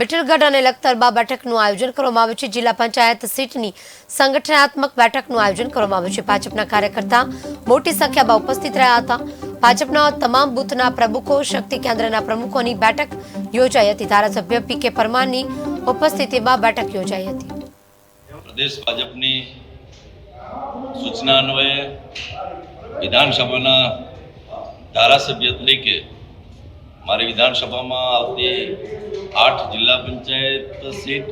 બિટલગઢ અને લખતરબા બેઠકનું આયોજન કરવામાં આવ્યું છે. જિલ્લા પંચાયત સીટની સંગઠનાત્મક બેઠકનું આયોજન કરવામાં આવ્યું છે. ભાજપના કાર્યકર્તા મોટી સંખ્યામાં ઉપસ્થિત રહ્યા હતા. ભાજપના તમામ બૂથના પ્રમુખો, શક્તિ કેન્દ્રના પ્રમુખોની બેઠક યોજાઈ હતી. ધારાસભ્ય પી કે પરમારની ઉપસ્થિતિમાં બેઠક યોજાઈ હતી. પ્રદેશ ભાજપની સૂચના અન્વયે વિધાનસભાના ધારાસભ્ય તરીકે મારી વિધાનસભામાં આવતી આઠ જિલ્લા પંચાયત સીટ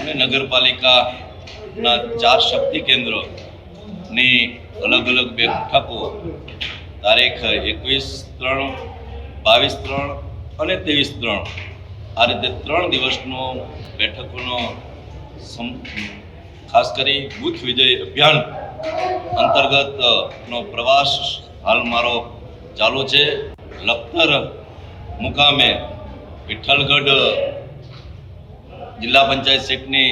અને નગરપાલિકાના ચાર શક્તિ કેન્દ્રોની અલગ અલગ બેઠકો તારીખ એકવીસ ત્રણ, બાવીસ ત્રણ અને ત્રેવીસ ત્રણ. આ રીતે ત્રણ દિવસનો બેઠકોનો ખાસ કરી બુથ વિજય અભિયાન અંતર્ગતનો પ્રવાસ હાલ મારો ચાલુ છે. લખતર મુકામે વિઠ્ઠલગઢ જિલ્લા પંચાયત સીટની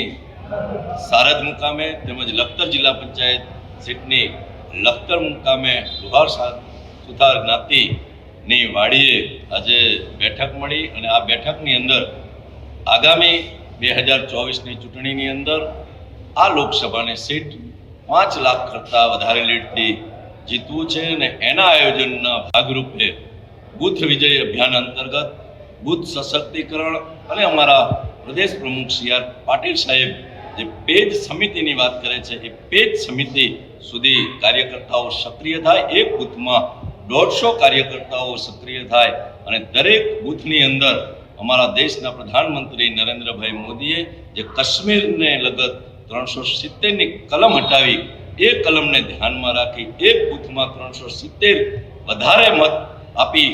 સારદ મુકામે તેમજ લખતર જિલ્લા પંચાયત સીટની લખતર મુકામે લુહાર સુથાર જ્ઞાતિની વાડીએ આજે બેઠક મળી અને આ બેઠકની અંદર આગામી બે હજાર ચોવીસની ચૂંટણીની અંદર આ લોકસભાની સીટ પાંચ લાખ કરતાં વધારે લીડથી જીતવું છે અને એના આયોજનના ભાગરૂપે બુથ વિજય અભિયાન અંતર્ગત બુથ સશક્તિકરણ અને અમારા પ્રદેશ પ્રમુખ સી આર પાટીલ સાહેબ જે પેજ સમિતિની વાત કરે છે, એ પેજ સમિતિ સુધી કાર્યકર્તાઓ સક્રિય થાય, એક બુથમાં દોઢસો કાર્યકર્તાઓ સક્રિય થાય અને દરેક બુથની અંદર અમારા દેશના પ્રધાનમંત્રી નરેન્દ્રભાઈ મોદીએ જે કાશ્મીરને લગત ત્રણસો સિત્તેરની કલમ હટાવી, એ કલમને ધ્યાનમાં રાખી, એક બુથમાં ત્રણસો સિત્તેર વધારે મત આપી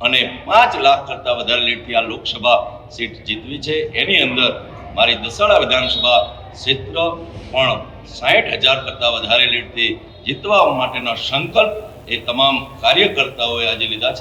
અને પાંચ લાખ કરતાં વધારે લીડથી આ લોકસભા સીટ જીતવી છે. એની અંદર મારી દસાડા વિધાનસભા ક્ષેત્ર પણ સાઠ હજાર કરતાં વધારે લીડથી જીતવા માટેનો સંકલ્પ એ તમામ કાર્યકર્તાઓએ આજે લીધા છે.